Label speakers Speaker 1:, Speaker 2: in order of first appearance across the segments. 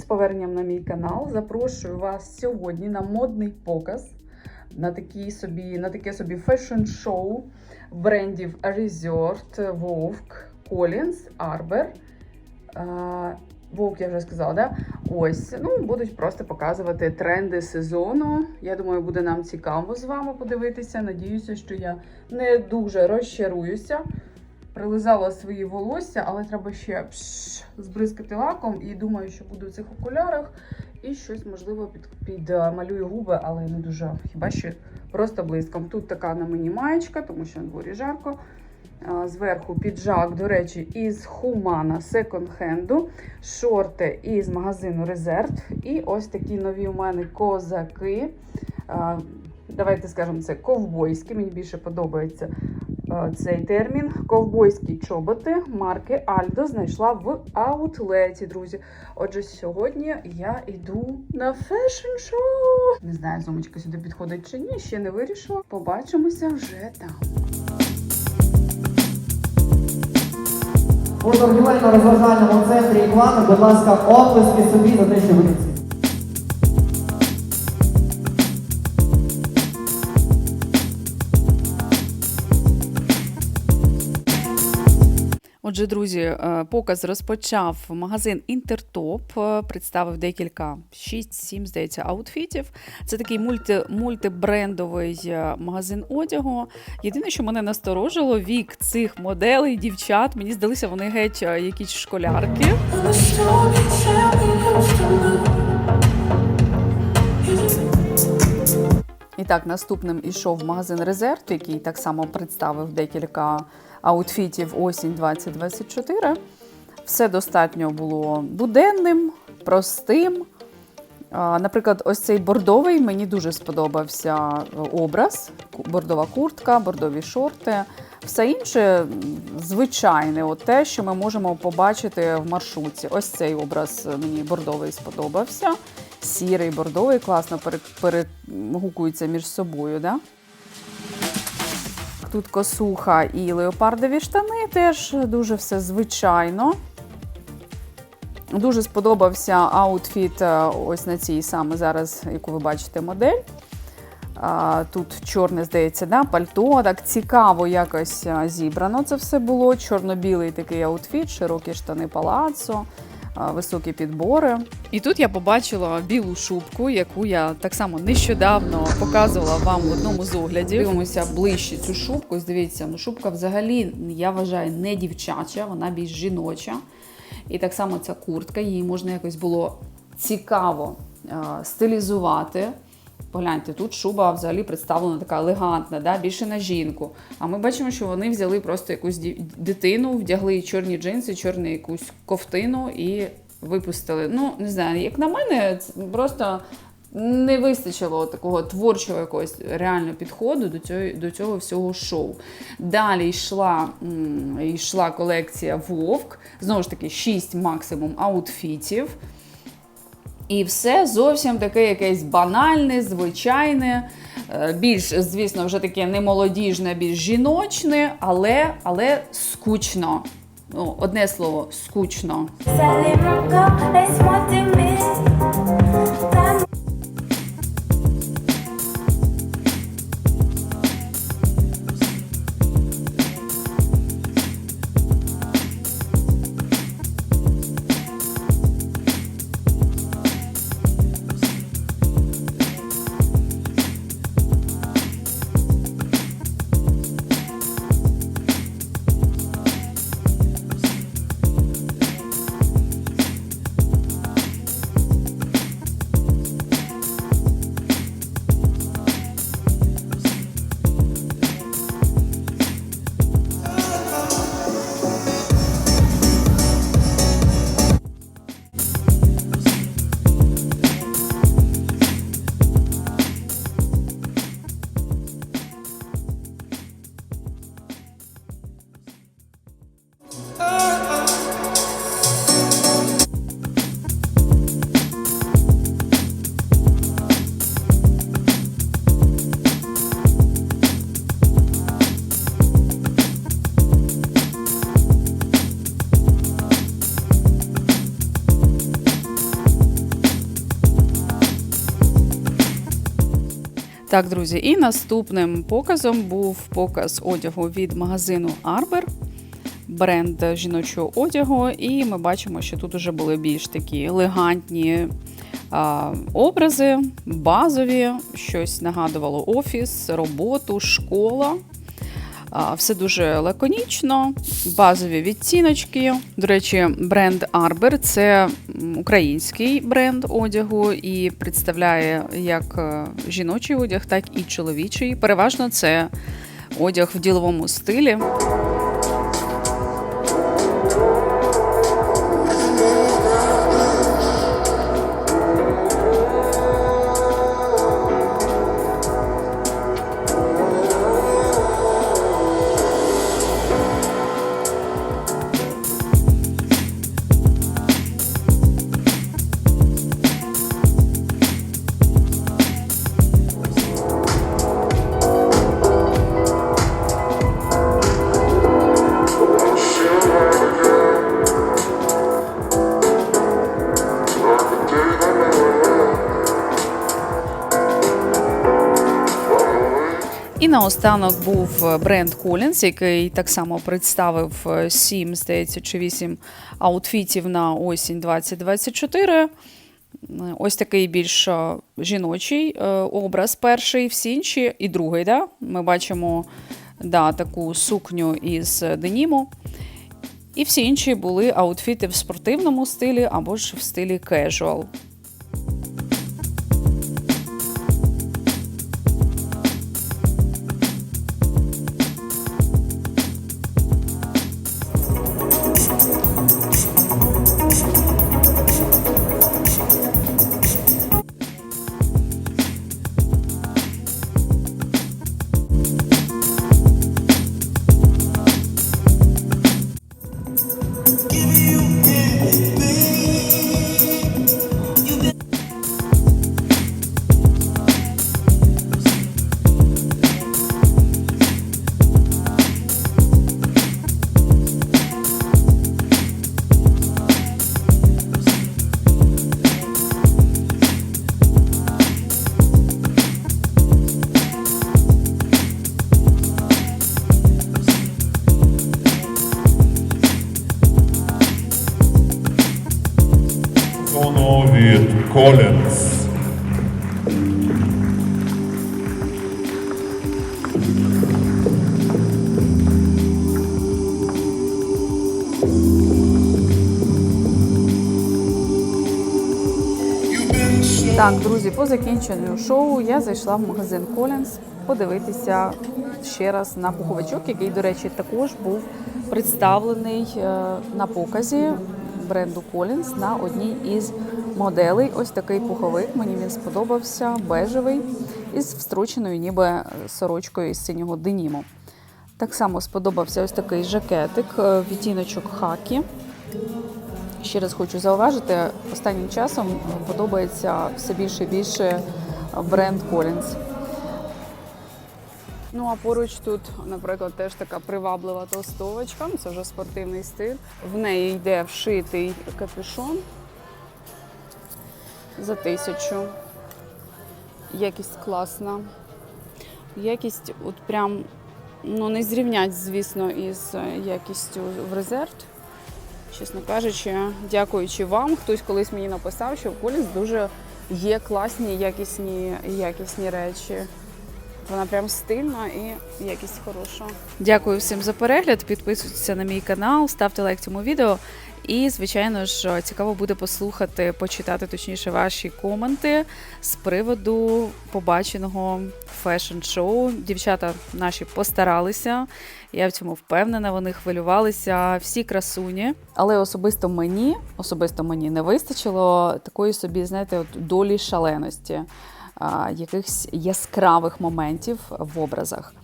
Speaker 1: з поверненням на мій канал. Запрошую вас сьогодні на модний показ на такий собі, на таке собі фешн-шоу брендів Resort, Vogue, Collins, Arbor. Vogue я вже сказала, да? Ось, ну, будуть просто показувати тренди сезону. Я думаю, буде нам цікаво з вами подивитися. Надіюся, що я не дуже розчаруюся. Прилизала свої волосся, але треба ще пш, збризкати лаком. І думаю, що буду в цих окулярах. І щось, можливо, під, підмалюю губи, але не дуже. Хіба що просто блиском. Тут така на мені маєчка, тому що на дворі жарко. Зверху піджак, до речі, із Humana секонд-хенду, шорти із магазину Резерв. І ось такі нові у мене козаки. Давайте скажемо, це ковбойські. Мені більше подобається е, цей термін. Ковбойські чоботи марки Альдо знайшла в аутлеті, друзі. Отже, сьогодні я йду на фешн-шоу. Не знаю, зумочка сюди підходить чи ні, ще не вирішила. Побачимося вже там.
Speaker 2: У торгівельно-розважальному центрі Іквана, будь ласка, оплески собі за те, що ви
Speaker 1: Отже, друзі, е, показ розпочав магазин Інтертоп, е, представив декілька 6-7, здається, аутфітів. Це такий мульти, мультибрендовий е, магазин одягу. Єдине, що мене насторожило, вік цих моделей, дівчат. Мені здалися вони геть якісь школярки. І так, наступним ішов магазин Резерв, який так само представив декілька аутфітів осінь 2024. Все достатньо було буденним, простим. Наприклад, ось цей бордовий мені дуже сподобався образ. Бордова куртка, бордові шорти. Все інше звичайне, от те, що ми можемо побачити в маршрутці. Ось цей образ мені бордовий сподобався. Сірий, бордовий, класно пере- перегукуються між собою. Да? Тут косуха і леопардові штани, теж дуже все звичайно. Дуже сподобався аутфіт е, ось на цій саме зараз, яку ви бачите, модель. Тут чорне, здається, да, пальто. Так цікаво якось зібрано це все було. Чорно-білий такий аутфіт, широкі штани палацо, високі підбори. І тут я побачила білу шубку, яку я так само нещодавно показувала вам в одному з оглядів. Дивимося ближче цю шубку. Дивіться, ну шубка взагалі, я вважаю, не дівчача, вона більш жіноча. І так само ця куртка, її можна якось було цікаво стилізувати. Погляньте, тут шуба взагалі представлена така елегантна, да? більше на жінку. А ми бачимо, що вони взяли просто якусь дитину, вдягли чорні джинси, чорну якусь ковтину і випустили. Ну, не знаю, як на мене, просто не вистачило такого творчого якогось реально підходу до цього, до цього всього шоу. Далі йшла, йшла колекція Вовк, знову ж таки, 6 максимум аутфітів. І все зовсім таке якесь банальне, звичайне, е, більш, звісно, вже таке немолодіжне, більш жіночне, але, але скучно. Ну, одне слово, скучно. Так, друзі, і наступним показом був показ одягу від магазину Arbor, бренд жіночого одягу. І ми бачимо, що тут вже були більш такі елегантні а, образи, базові, щось нагадувало офіс, роботу, школа. Все дуже лаконічно, базові відціночки. До речі, бренд Арбер – це український бренд одягу і представляє як е, жіночий одяг, так і чоловічий. Переважно це одяг в діловому стилі. Наостанок був бренд Collins, який так само представив е, сім, здається, чи вісім аутфітів на осінь 2024. Е, Ось такий більш е, жіночий е, образ перший, всі інші, і другий. Да? Ми бачимо да, таку сукню із деніму. І всі інші були аутфіти в спортивному стилі або ж в стилі кежуал.
Speaker 3: Collins.
Speaker 1: Так, друзі, по закінченню шоу я зайшла в магазин Collins подивитися ще раз на пуховичок, який, до речі, також був представлений е, на показі бренду Collins на одній із моделей. Ось такий пуховик. Мені він сподобався, бежевий, із встроченою ніби сорочкою із синього деніму. Так само сподобався ось такий жакетик, е, відтіночок хакі. Ще раз хочу зауважити, останнім часом подобається все більше і більше бренд Collins. Ну а поруч тут, наприклад, теж така приваблива толстовочка. ну, Це вже спортивний стиль. В неї йде вшитий капюшон за тисячу. Якість класна. Якість от прям ну, не зрівнять, звісно, із е, якістю в резерв. Чесно кажучи, дякуючи вам, хтось колись мені написав, що в Коліс дуже є класні, якісні, якісні речі. Вона прям стильна і якість хороша. Дякую всім за перегляд. Підписуйтесь на мій канал, ставте лайк цьому відео. І, звичайно ж, цікаво буде послухати, почитати точніше ваші коменти з приводу побаченого фешн-шоу. Дівчата наші постаралися. Я в цьому впевнена, вони хвилювалися, всі красуні. Але особисто мені, особисто мені не вистачило такої собі, знаєте, от долі шаленості, якихось яскравих моментів в образах.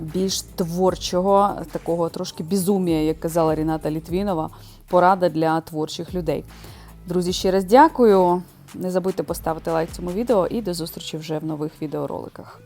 Speaker 1: Більш творчого, такого трошки безумія, як казала Ріната Літвінова, порада для творчих людей. Друзі, ще раз дякую. Не забудьте поставити лайк цьому відео і до зустрічі вже в нових відеороликах.